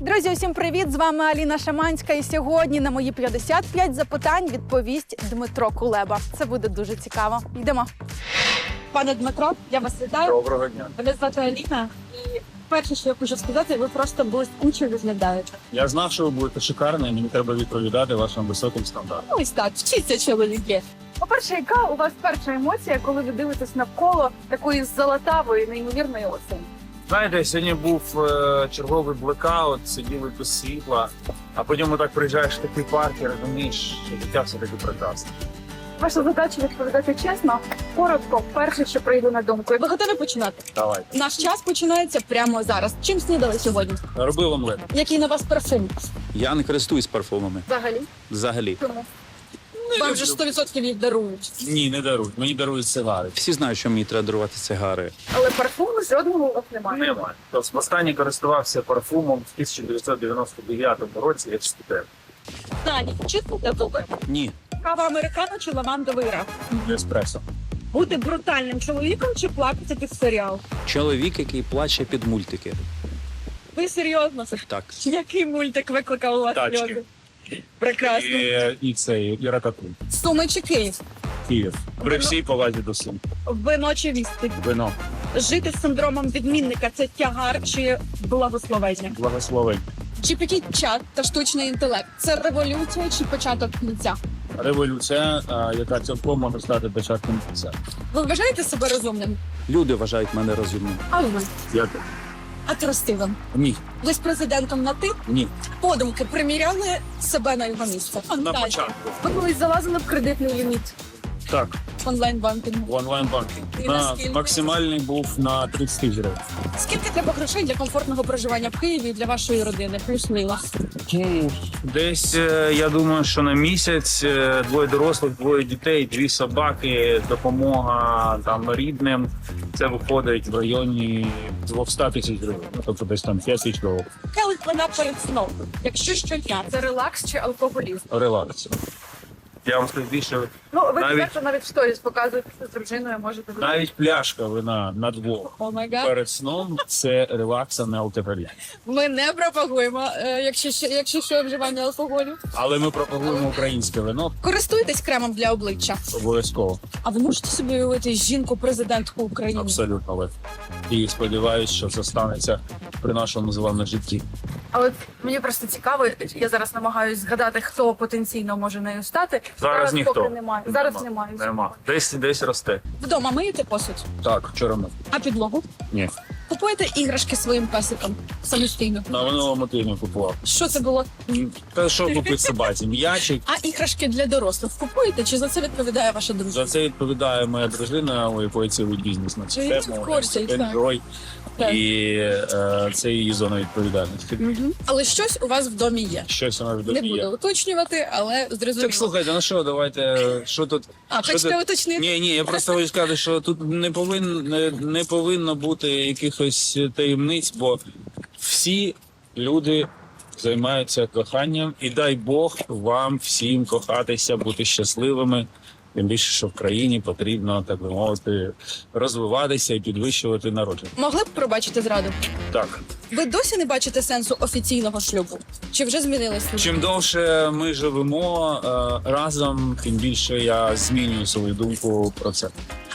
Друзі, усім привіт! З вами Аліна Шаманська. І сьогодні на мої 55 запитань відповість Дмитро Кулеба. Це буде дуже цікаво. Йдемо. Пане Дмитро, я вас вітаю. Доброго дня. Мене звати Аліна. І перше, що я хочу сказати, ви просто блискуче виглядаєте. Я знав, що ви будете шикарні, і мені треба відповідати вашим високим стандартам. Ось так, вчіться чоловіки. По-перше, яка у вас перша емоція, коли ви дивитесь навколо такої золотавої, неймовірної осені? Знаєте, сьогодні був е, черговий блекаут, сиділи без світла, а потім отак приїжджаєш в такий парк і розумієш, що життя все таки прекрасне. Ваша задача відповідати чесно, коротко, перше, що прийде на думку. Ви готові починати? Давай. Наш час починається прямо зараз. Чим снідали сьогодні? Робив омлет. Який на вас парфюм? Я не користуюсь парфумами Взагалі? взагалі. Чому? Вам же 100% їх дарують. Ні, не дарують. Мені дарують сигари. Всі знають, що мені треба дарувати цигари. Але парфуму жодного у вас немає. Немає. Тобто останній користувався парфумом в 1999 році як студент. Дані, чистите зуби? Ні, Кава американо чи лавандовий раф? Еспресо. Бути брутальним чоловіком чи плакати під серіал? чоловік, який плаче під мультики. Ви серйозно? Так, Який мультик викликав у вас Тачки. сльози? Прекрасно. І, і це, і ракатун. Суми чи Київ? Київ. При всій повазі до сум. Вино чи вісти? Вино. Жити з синдромом відмінника це тягар чи благословення? Благословень. GPT-чат та штучний інтелект це революція чи початок кінця? Революція, а, яка цілком може стати початком кінця. Ви вважаєте себе розумним? люди вважають мене розумним. А ви? Дякую. А тростивим? Ні, Ви з президентом на ти? ні. Подумки приміряли себе на його місце. На Фантазія. початку. Ви колись залазили в кредитний ліміт Так, онлайн-банкінгу. в онлайн-банкінг. І На наскільки? максимальний був на 30 тисяч гривень. Скільки треба грошей для комфортного проживання в Києві і для вашої родини? Плюс-мінус. Десь е, я думаю, що на місяць е, двоє дорослих, двоє дітей, дві собаки, допомога там рідним. Це виходить в районі 200 тисяч гривень. Ну, Тобто десь там 5 тисяч доларів. Келих вона перед сном. Якщо щодня, це релакс чи алкоголізм? Релакс. Я вам скажу більше, Ну, ви Навіть- навіть... навіть в сторіс показуєте з дружиною, можете навіть пляшка вина на двох. О май гад. Перед сном це релакс, а не алкоголь. Ми не пропагуємо, е, якщо що, якщо що вживання алкоголю. Але ми пропагуємо українське вино Користуйтесь кремом для обличчя. обов'язково. А ви можете собі уявити жінку президентку України? Абсолютно легко. І сподіваюся, що це станеться при нашому з вами житті. А от мені просто цікаво, я зараз намагаюся згадати, хто потенційно може нею стати. Зараз ніхто. поки немає. Зараз немає. Нема. Десь десь росте. Вдома миєте посуд, Так, вчора ми. а підлогу? Ні. Купуєте іграшки своїм песикам самостійно. На минулому тижні купував. Що це було? Та що купити собаці? М'ячик. А іграшки для дорослих купуєте? Чи за це відповідає ваша дружина? За це відповідає моя дружина, у якої цілий бізнес на цю тему. в. Так. І е, це її зона відповідальності. Мгм. Але щось у вас в домі є. Щось вона Не відомі буду є. уточнювати, але Так слухайте, ну що, давайте, що тут? А що хочете тут? уточнити? Ні, ні, я просто хочу сказати, що тут не повинно не, не повинно бути якихось таємниць, бо всі люди займаються коханням, і дай Бог вам всім кохатися, бути щасливими. Тим більше, що в країні потрібно так би мовити розвиватися і підвищувати народження. Могли б пробачити зраду? Так, Ви досі не бачите сенсу офіційного шлюбу? Чи вже змінилися? чим довше ми живемо е, разом, тим більше я змінюю свою думку про це.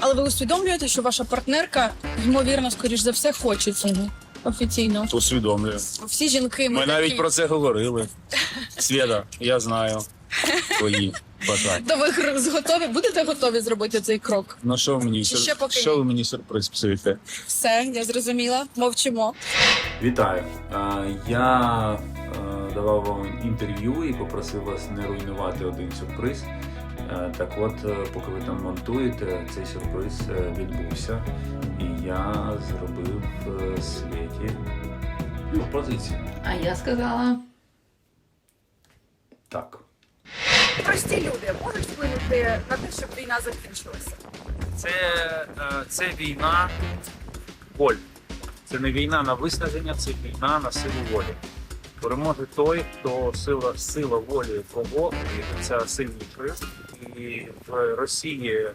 Але ви усвідомлюєте, що ваша партнерка, ймовірно, скоріш за все, хоче цього офіційно. Усвідомлюю. Всі жінки Ми такі- навіть про це говорили. Свята, я знаю твої бажання. То ви готові будете готові зробити цей крок? Ну що ви мені Чи ще поки що ні? ви мені сюрприз псуєте? Все, я зрозуміла. Мовчимо. Вітаю! Е, Я е, давав вам інтерв'ю і попросив вас не руйнувати один сюрприз. Так от, е, поки ви там монтуєте, цей сюрприз е, відбувся, і я зробив е, світі пропозицію. А я сказала, Так. Прості люди можуть вплинути на те, щоб війна закінчилася. Це, е, це війна волі. Це не війна на виснаження, це війна на силу волі. Переможе той, хто сила, сила волі кого, і ця сильніша, і в Росії е,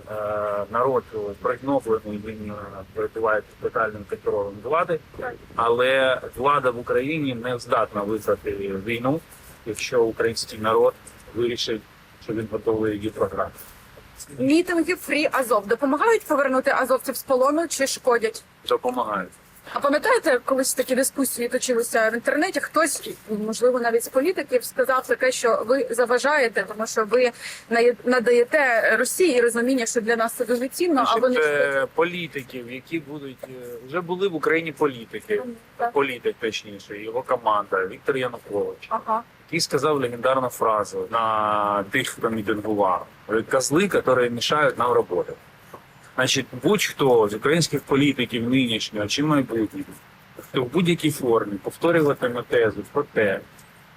народ пригноблений, він е, перебуває під тотальним контролем влади, але влада в Україні не здатна виграти війну, якщо український народ вирішить, що він готовий її програти. Мітинги Фрі Азов допомагають повернути азовців з полону чи шкодять? Допомагають. А пам'ятаєте, колись такі дискусії точилися в інтернеті? Хтось, можливо, навіть з політиків, сказав таке, що ви заважаєте, тому що ви надаєте Росії розуміння, що для нас це дуже цінно, а вони е, політиків, які будуть е, вже були в Україні політики, політик точніше, його команда Віктор Янукович. ага. Який сказав легендарну фразу на тих, хто мітингував. Козли, які мішають нам роботи. Значить, будь-хто з українських політиків нинішнього чи майбутнього, хто в будь-якій формі повторюватиме тезу про те,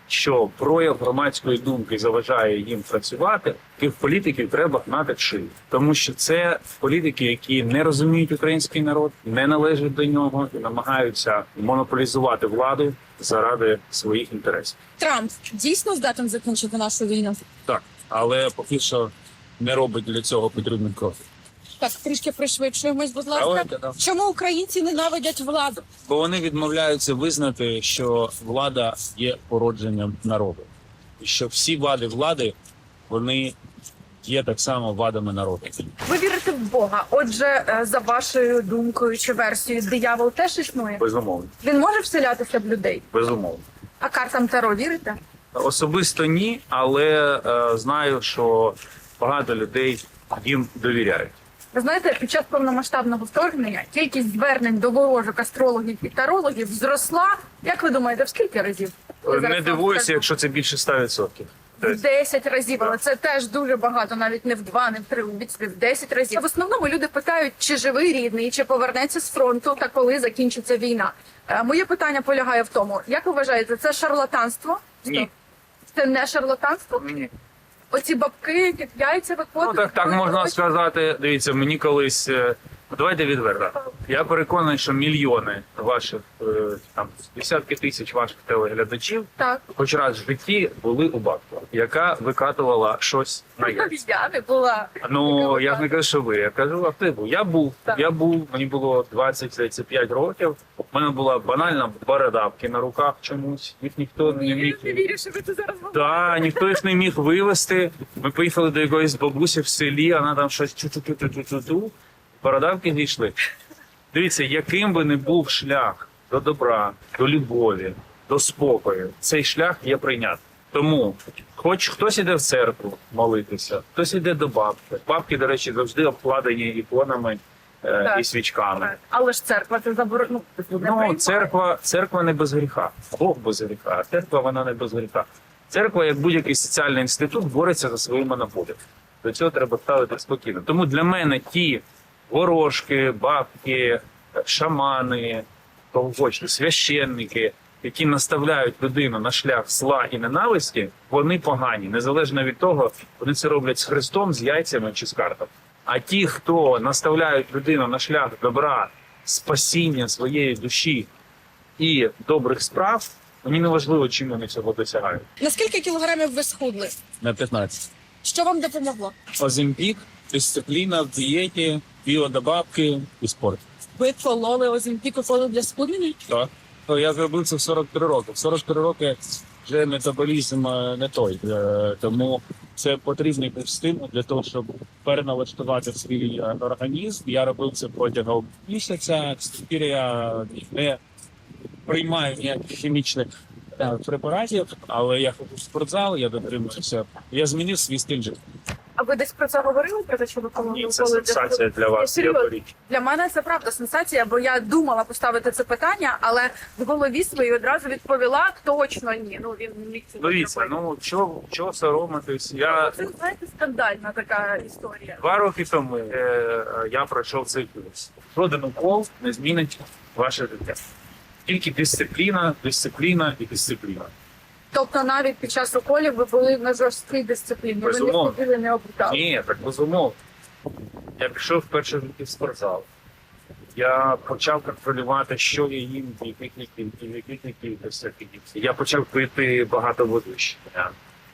що прояв громадської думки заважає їм працювати, таких політиків треба гнати шию. Тому що це політики, які не розуміють український народ, не належать до нього і намагаються монополізувати владу заради своїх інтересів. Трамп дійсно здатен закінчити нашу війну. Так, але поки що не робить для цього потрібних кроків. Так, трішки пришвидшуємось, будь ласка. Давайте, да. Чому українці ненавидять владу? Бо вони відмовляються визнати, що влада є породженням народу, і що всі вади влади вони є так само вадами народу. Ви вірите в Бога. Отже, е, за вашою думкою чи версією, диявол теж існує. Безумовно, Він може вселятися в людей. безумовно. А картам Таро вірите? Особисто ні, але е, знаю, що багато людей їм довіряють. Ви знаєте, під час повномасштабного вторгнення кількість звернень до ворожок, астрологів і тарологів зросла. Як ви думаєте, в скільки разів? Я зараз Не вам дивуюся, скажу. якщо це більше 100%. В 10 разів, але це теж дуже багато, навіть не в два, не в три, в в 10 разів. В основному люди питають, чи живий рідний, чи повернеться з фронту та коли закінчиться війна. Е, Моє питання полягає в тому, як ви вважаєте, це шарлатанство? Ні. Це не шарлатанство? Ні. Оці бабки, які яйця Ну виходять. так, так можна сказати. Дивіться, мені колись. Давайте відверто. Я переконаний, що мільйони ваших е, там десятки тисяч ваших телеглядачів, Так. хоч раз в житті були у бабку, яка викатувала щось на яйця. Я не була. Ну я ж не кажу, що ви. Я кажу, а ти був. Я був. Так. Я був. Мені було 20-35 років. У мене була банальна бородавки на руках чомусь. Їх ніхто не міг. не вірю, що ви це зараз говорите. Так, ніхто їх не міг вивезти. Ми поїхали до якоїсь бабусі в селі, вона там щось чу-чу-чу-чу-чу-чу. Бородавки дійшли. Дивіться, яким би не був шлях до добра, до любові, до спокою, цей шлях є прийнятий. Тому, хоч хтось іде в церкву молитися, хтось іде до бабки. Бабки, до речі, завжди обкладені іконами е, Так. і свічками. Але ж церква це заборонено. Ну, церква, церква не без гріха. Бог без гріха. А церква вона не без гріха. Церква, як будь-який соціальний інститут, бореться за свої монополії. До цього треба ставити спокійно. Тому для мене ті ворожки, бабки, шамани, кого хочете, священники, які наставляють людину на шлях зла і ненависті, вони погані, незалежно від того, вони це роблять з Христом, з яйцями чи з картами. А ті, хто наставляють людину на шлях добра, спасіння своєї душі і добрих справ, мені не важливо, чим вони цього досягають. На скільки кілограмів ви схудли? На 15. Що вам допомогло? Озимпік, дисципліна в дієті, біодобавки і спорт. Ви кололи озімпіку коло для схуднення? Так. Я зробив це в 43 роки. В 43 роки вже метаболізм е, не той. Е, Тому це потрібний стимул для того, щоб переналаштувати свій е, організм. Я робив це протягом місяця. Тепер я не приймаю ніяких хімічних препаратів, але я ходжу в спортзал, я дотримуюся. Я змінив свій стиль життя. Ви десь про це говорили? Про те, що ви кололи Ні, це сенсація для вас. Я Для мене це правда сенсація, бо я думала поставити це питання, але в голові своїй одразу відповіла точно ні. Ну він міг це Дивіться, ну чого чого соромитись? Я Це знаєте скандальна така історія. Два роки тому е, я пройшов цей курс. Жоден укол не змінить ваше життя. Тільки дисципліна, дисципліна і дисципліна. Тобто навіть під час уколів ви були на жорсткій дисципліні. Ви не Безумовно. ходили, не обутали. Ні, так безумовно. Я пішов вперше в спортзал. Я почав контролювати, що я їм, в яких кількість, в яких не кількостях. Я почав пити багато води.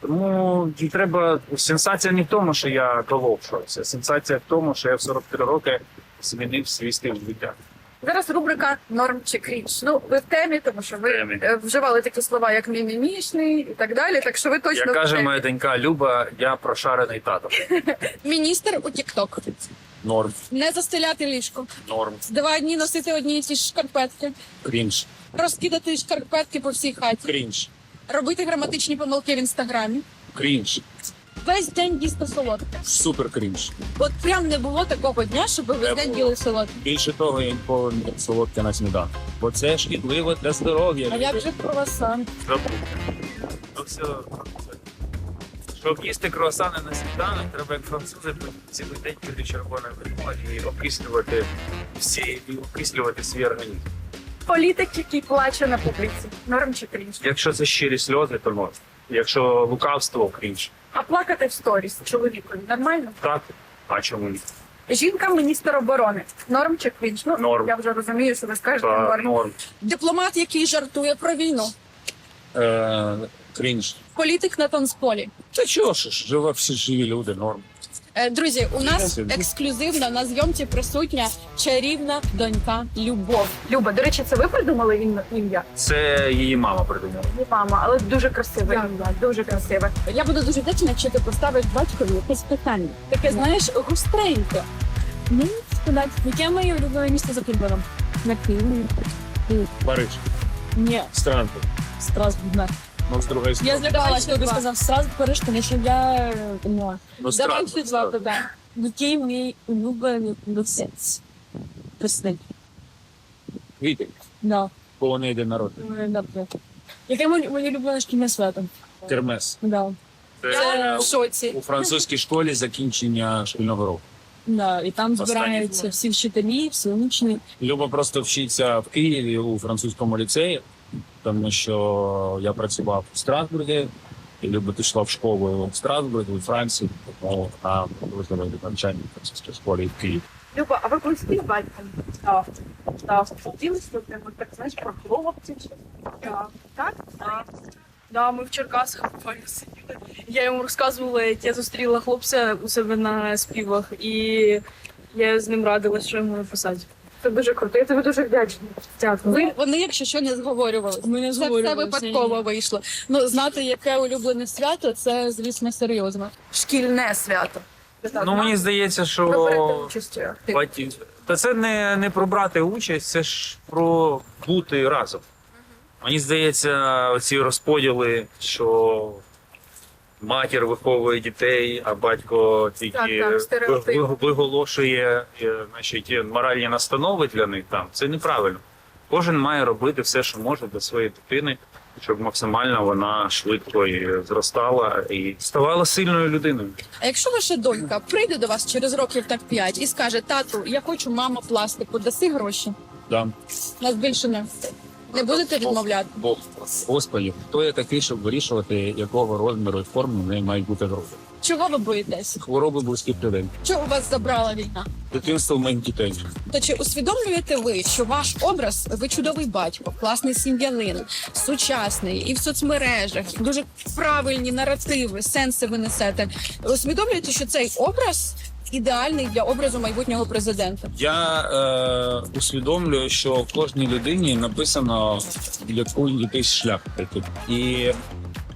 Тому і треба сенсація не в тому, що я колов щось. а Сенсація в тому, що я в 43 роки змінив свій стиль життя. Зараз рубрика норм чи крінж. Ну ви в темі, тому що ви темі. е, вживали такі слова, як мімімішний і так далі. Так що ви точно Як в каже темі. моя донька Люба, я прошарений тато. Міністр у Тікток. Норм, Не застеляти ліжко. норм, Два дні носити одні і ті ж шкарпетки. крінж, Розкидати шкарпетки по всій хаті. крінж, Робити граматичні помилки в інстаграмі. крінж, Весь день їсти солодке. супер крінж. От прям не було такого дня, щоб ви весь Не день було. їли солодке. Більше того, я ніколи не солодке на сніданок. Бо це шкідливо для здоров'я. А як же круасан? Ну все. Щоб їсти круасани на сніданок, треба як французи цілий день пити червоне вино і окислювати всі і окислювати свій організм. політик, який плаче на публіці. Норм чи крінж. Якщо це щирі сльози, то можна. Якщо лукавство, крінж. А плакати в сторіс чоловікові нормально? Так, а чому ні? Жінка міністр оборони. Норм чи крінж? Ну Норм. я вже розумію, що ви скажете Та, норм. норм. Дипломат, який жартує про війну. Е, крінж. Політик на танцполі. Та чого ж, живе всі живі люди, норм. Е, Друзі, у нас ексклюзивно на зйомці присутня чарівна донька Любов. Люба, до речі, це ви придумали ім- ім'я? Це її мама придумала. Ні, мама, але дуже красиве ім'я, дуже красиве. Я буду дуже вдячна, якщо ти поставиш батькові якесь питання. Таке, знаєш, густреньке. Ну, сказати, яке моє улюблене місце за футболом? На Києві. Париж. Ні, Странку. Страсбург. Не. Ну, з другої Я сторони. злякалась, коли ти сказав Страсбург, Париж, що я... е, Ну, Ну, Давай ще два питання. Який мій улюблений місяць? Пісник. Квіти, Да. бо вони йде народ. Ну, добре. Яке моє моє улюблене шкільне свято? Кермес. Да. Це в шоці. у французькій школі закінчення шкільного року. Да, і там Останній збираються всі вчителі, всі учні. Люба просто вчиться в Києві у французькому ліцеї, тому що я працював у Страсбургі, і Люба пішла в школу в Страсбургі, у Франції, тому вона визнала навчання в французькій школі в Києві. Люба, а ви близькі з батьком? Так. Так. Ділися так знаєш, про хлопців? Так. Так? Так. Да, ми в Черкасах буквально сиділи. Я йому розказувала, як я зустріла хлопця у себе на співах, і я з ним радилась, що йому написати. Це дуже круто, я тобі дуже вдячна. Дякую. Ви, вони, якщо що, не зговорювали. Ми не Це все зговорювалися, випадково вийшло. Ну, знати, яке улюблене свято, це, звісно, серйозно. Шкільне свято. Ну мені здається, що батьки. Та це не, не про брати участь, це ж про бути разом. Мені здається, оці розподіли, що матір виховує дітей, а батько тільки Так, так, виголошує е, значить, моральні настанови для них там. Це неправильно. Кожен має робити все, що може для своєї дитини, щоб максимально вона швидко і зростала і ставала сильною людиною. А якщо ваша донька прийде до вас через років так п'ять і скаже: тату, я хочу мама пластику, даси гроші Да. на збільшення. Не будете відмовляти? Бог, Господи, хто я такий, щоб вирішувати, якого розміру і форми в неї мають бути гроші? Чого ви боїтесь? Хвороби близьких людей. Чого вас забрала війна? Дитинство в моїх дітей. То чи усвідомлюєте ви, що ваш образ ви чудовий батько, класний сім'янин, сучасний і в соцмережах, дуже правильні наративи, сенси ви несете? Усвідомлюєте, що цей образ ідеальний для образу майбутнього президента? Я е, усвідомлюю, що в кожній людині написано яку- якийсь шлях. І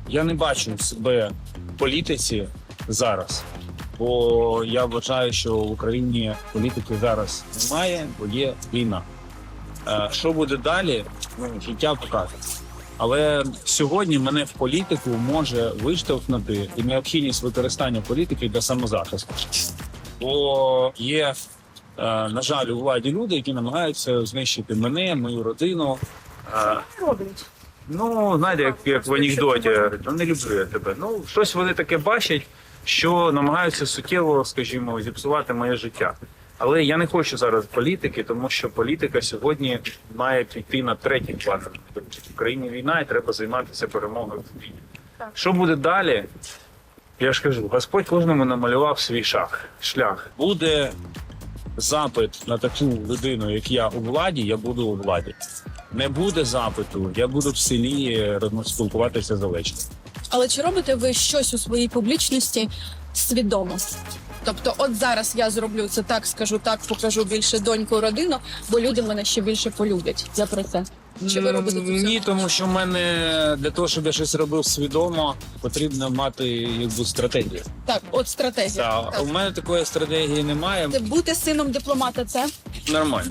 я не бачу себе в політиці зараз. Бо я вважаю, що в Україні політики зараз немає, бо є війна. Е, що буде далі? Ну, життя покаже. Але сьогодні мене в політику може виштовхнути і необхідність використання політики для самозахисту. Бо є, е, на жаль, у владі люди, які намагаються знищити мене, мою родину. Е, Роблять. Ну, знаєте, як, як в анекдоті, ну не люблю я тебе. Ну, щось вони таке бачать, що намагаються суттєво, скажімо, зіпсувати моє життя. Але я не хочу зараз політики, тому що політика сьогодні має піти на третій план. В Україні війна і треба займатися перемогою в війні. Що буде далі? Я ж кажу, Господь кожному намалював свій шаг, шлях. Буде запит на таку людину, як я у владі, я буду у владі. Не буде запиту, я буду в селі е, спілкуватися з Олечкою. Але чи робите ви щось у своїй публічності свідомо? Тобто, от зараз я зроблю це так, скажу так, покажу більше доньку, родину, бо люди мене ще більше полюблять. Я про це. Чи ви робите тут Ні, тому що в мене для того, щоб я щось робив свідомо, потрібно мати якби стратегію. Так, от стратегія. Та, Так. у мене такої стратегії немає. Бути сином дипломата це Нормально.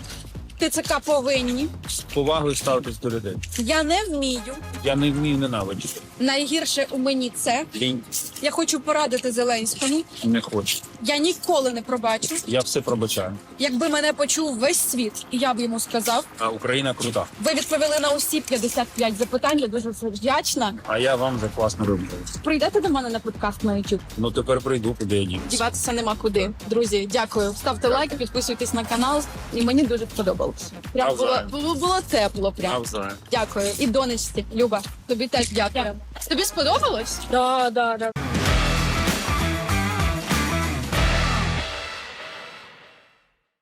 ТЦК повинні. З повагою ставитись до людей. Я не вмію. Я не вмію ненавидіти. Найгірше у мені це. Лінь Я хочу порадити Зеленському. не хочу. Я ніколи не пробачу. Я все пробачаю. Якби мене почув весь світ, і я б йому сказав. А Україна крута. Ви відповіли на усі 55 запитань. Я дуже вдячна. А я вам за класно роблю. Прийдете до мене на подкаст на YouTube? Ну тепер прийду, куди я дінусь. Діватися нема куди. Друзі, дякую. Ставте лайки, підписуйтесь на канал. І мені дуже сподобалося. Прям було, Навзаєм. було, було тепло. Прям Навзаєм. дякую. І донечці, Люба, тобі теж дякую. Тобі сподобалось? Да, да, да.